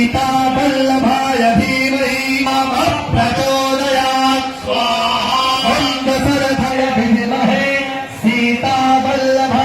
सीतावल्लभाय धीमहि नमः प्रचोदयात् स्वाहा वन्दसरथय विद्महे सीतावल्लभ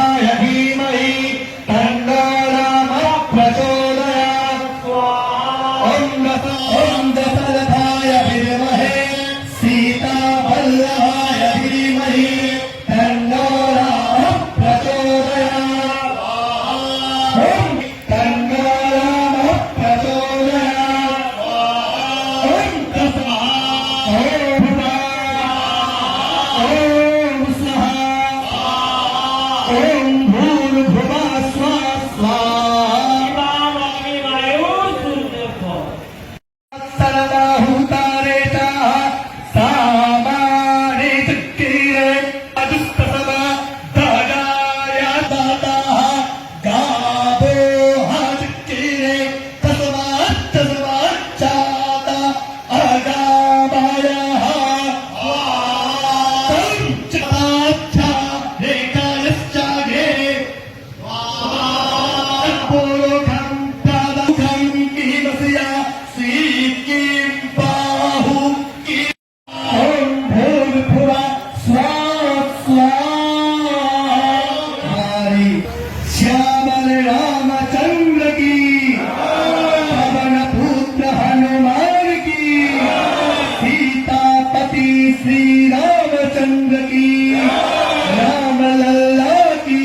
श्रीरामचंद्र की राम लल्ला की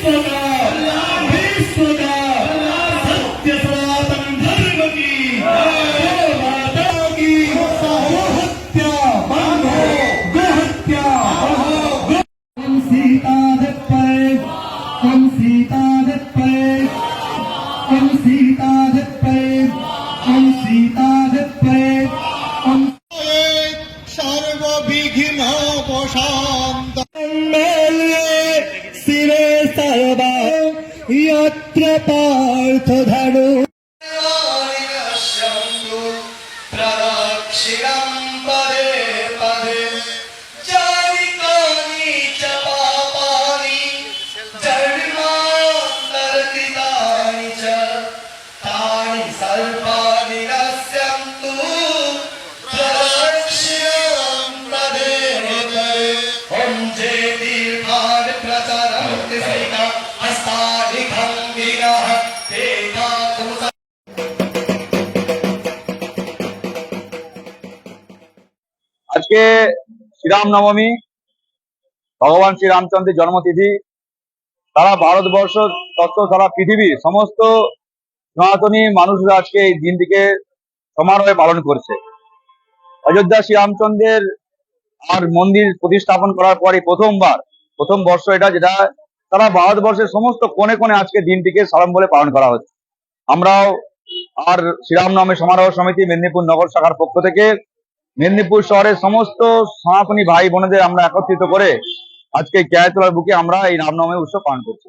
Thank you. বিঘ্ন প্রশান্ত শিবে সর্বা ইয়ত্র পার্থ ধারু सर्वादिरा আজকে শ্রীরাম নবমী ভগবান শ্রী রামচন্দ্রের জন্মতিথি, সারা ভারতবর্ষ তথ্য সারা পৃথিবী, সমস্ত সনাতনী মানুষরা আজকে এই দিনটিকে সমারোহে পালন করছে। অযোধ্যা শ্রীরামচন্দ্রের আর মন্দির প্রতিস্থাপন করার পরে প্রথমবার, প্রথম বর্ষ এটা, যেটা সারা ভারতবর্ষের সমস্ত কোণে কোণে আজকে দিনটিকে সারম বলে পালন করা হচ্ছে। আমরাও আর শ্রীরাম নবমী সমারোহ সমিতি মেদিনীপুর নগর শাখার পক্ষ থেকে মেদিনীপুর শহরের সমস্ত সনাতনী ভাই বোনেদের আমরা একত্রিত করে আজকে কেয়াতলার বুকে আমরা এই রামনবমী উৎসব পালন করছি।